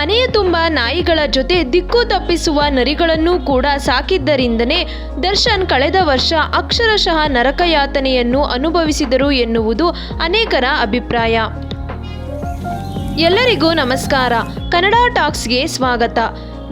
ಮನೆಯ ತುಂಬ ನಾಯಿಗಳ ಜೊತೆ ದಿಕ್ಕು ತಪ್ಪಿಸುವ ನರಿಗಳನ್ನು ಕೂಡ ಸಾಕಿದ್ದರಿಂದನೇ ದರ್ಶನ್ ಕಳೆದ ವರ್ಷ ಅಕ್ಷರಶಃ ನರಕಯಾತನೆಯನ್ನು ಅನುಭವಿಸಿದರು ಎನ್ನುವುದು ಅನೇಕರ ಅಭಿಪ್ರಾಯ. ಎಲ್ಲರಿಗೂ ನಮಸ್ಕಾರ. ಕನ್ನಡ ಟಾಕ್ಸ್ಗೆ ಸ್ವಾಗತ.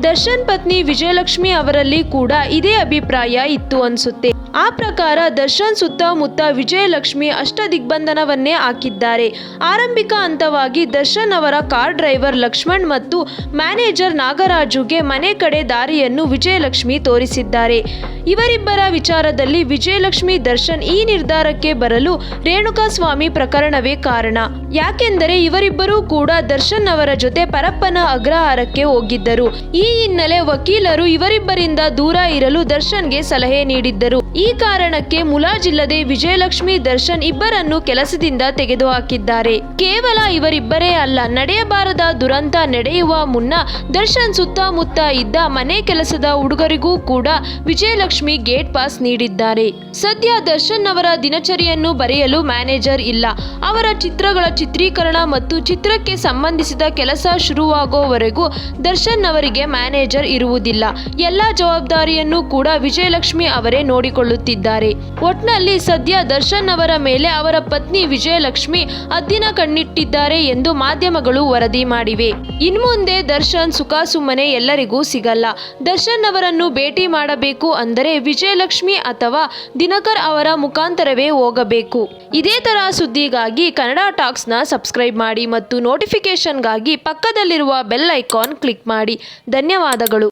ದರ್ಶನ್ ಪತ್ನಿ ವಿಜಯಲಕ್ಷ್ಮಿ ಅವರಲ್ಲಿ ಕೂಡ ಇದೇ ಅಭಿಪ್ರಾಯ ಇತ್ತು ಅನ್ಸುತ್ತೆ. ಆ ಪ್ರಕಾರ ದರ್ಶನ್ ಸುತ್ತಮುತ್ತ ವಿಜಯಲಕ್ಷ್ಮಿ ಅಷ್ಟ ದಿಗ್ಬಂಧನವನ್ನೇ ಹಾಕಿದ್ದಾರೆ. ಆರಂಭಿಕ ಹಂತವಾಗಿ ದರ್ಶನ್ ಅವರ ಕಾರ್ ಡ್ರೈವರ್ ಲಕ್ಷ್ಮಣ್ ಮತ್ತು ಮ್ಯಾನೇಜರ್ ನಾಗರಾಜುಗೆ ಮನೆ ಕಡೆ ದಾರಿಯನ್ನು ವಿಜಯಲಕ್ಷ್ಮಿ ತೋರಿಸಿದ್ದಾರೆ. ಇವರಿಬ್ಬರ ವಿಚಾರದಲ್ಲಿ ವಿಜಯಲಕ್ಷ್ಮಿ ದರ್ಶನ್ ಈ ನಿರ್ಧಾರಕ್ಕೆ ಬರಲು ರೇಣುಕಾಸ್ವಾಮಿ ಪ್ರಕರಣವೇ ಕಾರಣ. ಯಾಕೆಂದರೆ ಇವರಿಬ್ಬರೂ ಕೂಡ ದರ್ಶನ್ ಅವರ ಜೊತೆ ಪರಪ್ಪನ ಅಗ್ರಹಾರಕ್ಕೆ ಹೋಗಿದ್ದರು. ಈ ಹಿನ್ನೆಲೆ ವಕೀಲರು ಇವರಿಬ್ಬರಿಂದ ದೂರ ಇರಲು ದರ್ಶನ್ಗೆ ಸಲಹೆ ನೀಡಿದ್ದರು. ಈ ಕಾರಣಕ್ಕೆ ಮುಲಾಜಿಲ್ಲದೆ ವಿಜಯಲಕ್ಷ್ಮಿ ದರ್ಶನ್ ಇಬ್ಬರನ್ನು ಕೆಲಸದಿಂದ ತೆಗೆದುಹಾಕಿದ್ದಾರೆ. ಕೇವಲ ಇವರಿಬ್ಬರೇ ಅಲ್ಲ, ನಡೆಯಬಾರದ ದುರಂತ ನಡೆಯುವ ಮುನ್ನ ದರ್ಶನ್ ಸುತ್ತಮುತ್ತ ಇದ್ದ ಮನೆ ಕೆಲಸದ ಹುಡುಗರಿಗೂ ಕೂಡ ವಿಜಯಲಕ್ಷ್ಮಿ ಗೇಟ್ ಪಾಸ್ ನೀಡಿದ್ದಾರೆ. ಸದ್ಯ ದರ್ಶನ್ ಅವರ ದಿನಚರಿಯನ್ನು ಬರೆಯಲು ಮ್ಯಾನೇಜರ್ ಇಲ್ಲ. ಅವರ ಚಿತ್ರಗಳ ಚಿತ್ರೀಕರಣ ಮತ್ತು ಚಿತ್ರಕ್ಕೆ ಸಂಬಂಧಿಸಿದ ಕೆಲಸ ಶುರುವಾಗೋವರೆಗೂ ದರ್ಶನ್ ಅವರಿಗೆ ಮ್ಯಾನೇಜರ್ ಇರುವುದಿಲ್ಲ. ಎಲ್ಲ ಜವಾಬ್ದಾರಿಯನ್ನು ಕೂಡ ವಿಜಯಲಕ್ಷ್ಮಿ ಅವರೇ ನೋಡಿಕೊಳ್ಳುತ್ತಿದ್ದಾರೆ ಒಟ್ನಲ್ಲಿ ಸದ್ಯ ದರ್ಶನ್ ಅವರ ಮೇಲೆ ಅವರ ಪತ್ನಿ ವಿಜಯಲಕ್ಷ್ಮಿ ಅದ್ದಿನ ಕಣ್ಣಿಟ್ಟಿದ್ದಾರೆ ಎಂದು ಮಾಧ್ಯಮಗಳು ವರದಿ ಮಾಡಿವೆ. ಇನ್ಮುಂದೆ ದರ್ಶನ್ ಸುಖಾಸುಮ್ಮನೆ ಎಲ್ಲರಿಗೂ ಸಿಗಲ್ಲ. ದರ್ಶನ್ ಅವರನ್ನು ಭೇಟಿ ಮಾಡಬೇಕು ಅಂದರೆ ವಿಜಯಲಕ್ಷ್ಮಿ ಅಥವಾ ದಿನಕರ್ ಅವರ ಮುಖಾಂತರವೇ ಹೋಗಬೇಕು. ಇದೇ ತರ ಸುದ್ದಿಗಾಗಿ ಕನ್ನಡ ಟಾಕ್ಸ್ನ ಸಬ್ಸ್ಕ್ರೈಬ್ ಮಾಡಿ ಮತ್ತು ನೋಟಿಫಿಕೇಶನ್ಗಾಗಿ ಪಕ್ಕದಲ್ಲಿರುವ ಬೆಲ್ ಐಕಾನ್ ಕ್ಲಿಕ್ ಮಾಡಿ. ಧನ್ಯವಾದಗಳು.